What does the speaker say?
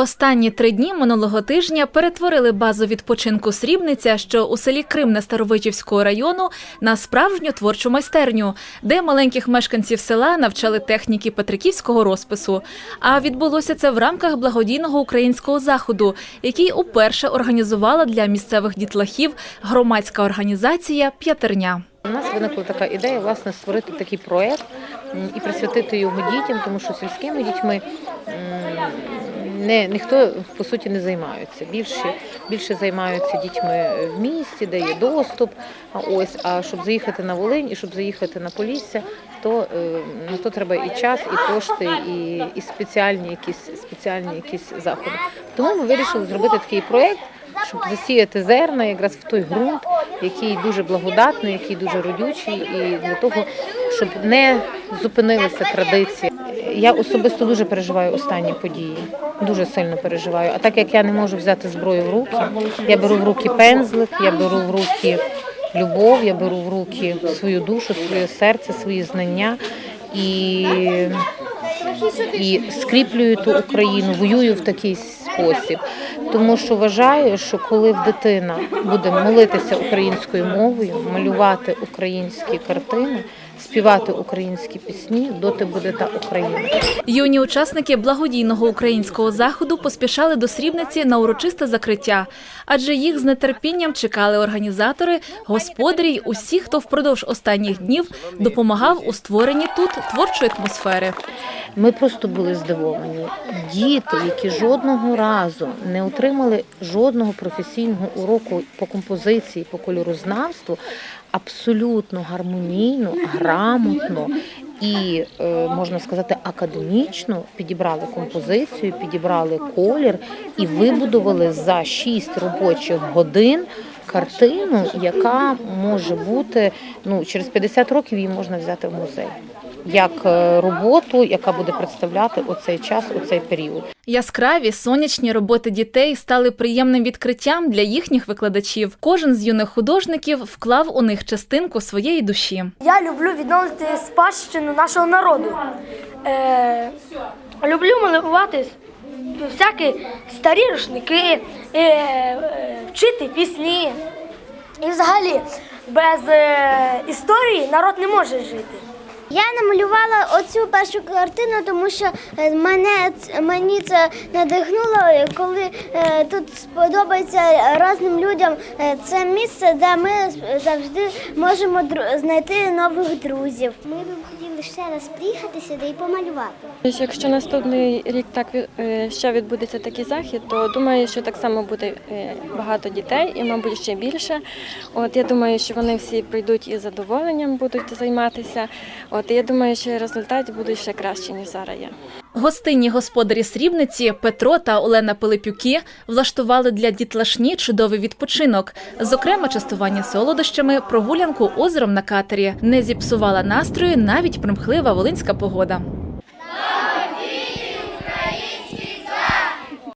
Останні три дні минулого тижня перетворили базу відпочинку Срібниця, що у селі Кримне Старовичівського району, на справжню творчу майстерню, де маленьких мешканців села навчали техніки петриківського розпису. А відбулося це в рамках благодійного українського заходу, який уперше організувала для місцевих дітлахів громадська організація П'ятерня. У нас виникла така ідея власне створити такий проект і присвятити його дітям, тому що сільськими дітьми не ніхто по суті не займається. Більше більше займаються дітьми в місті, де є доступ. А ось а щоб заїхати на Волинь і щоб заїхати на Полісся, то е, на то треба і час, і кошти, і, і спеціальні якісь спеціальні якісь заходи. Тому ми вирішили зробити такий проект. Щоб засіяти зерна якраз в той ґрунт, який дуже благодатний, який дуже родючий, і для того, щоб не зупинилися традиції. Я особисто дуже переживаю останні події, дуже сильно переживаю. А так як я не можу взяти зброю в руки, я беру в руки пензлик, я беру в руки любов, я беру в руки свою душу, своє серце, свої знання і, і скріплюю ту Україну, воюю в такий спосіб. Тому що вважаю, що коли дитина буде молитися українською мовою, малювати українські картини, співати українські пісні, доти буде та Україна. Юні учасники благодійного українського заходу поспішали до Срібниці на урочисте закриття, адже їх з нетерпінням чекали організатори, господарі й усі, хто впродовж останніх днів допомагав у створенні тут творчої атмосфери. Ми просто були здивовані. Діти, які жодного разу не отримали жодного професійного уроку по композиції, по кольорознавству, абсолютно гармонійно, грамотно і е, можна сказати академічно підібрали композицію, підібрали колір і вибудували за 6 робочих годин. Картину, яка може бути ну через 50 років її можна взяти в музей, як е, роботу, яка буде представляти оцей час, оцей період. Яскраві сонячні роботи дітей стали приємним відкриттям для їхніх викладачів. Кожен з юних художників вклав у них частинку своєї душі. Я люблю відновити спадщину нашого народу. Е, люблю малювати всякі старі рушники, е, е, вчити пісні. І взагалі без е, історії народ не може жити. Я намалювала оцю першу картину, тому що е, мене мені це надихнуло, е, коли е, тут сподобається різним людям. Це місце, де ми завжди можемо знайти нових друзів. Ми б хотіли ще раз приїхати сюди і помалювати. Якщо наступний рік так ще відбудеться такий захід, то думаю, що так само буде багато дітей і, мабуть, ще більше. От я думаю, що вони всі прийдуть із задоволенням будуть займатися. От і я думаю, що результати будуть ще кращі, ніж зараз є. Гостинні господарі Срібниці Петро та Олена Пилипюки влаштували для дітлашні чудовий відпочинок. Зокрема, частування солодощами, прогулянку озером на катері не зіпсувала настрою навіть примхлива волинська погода.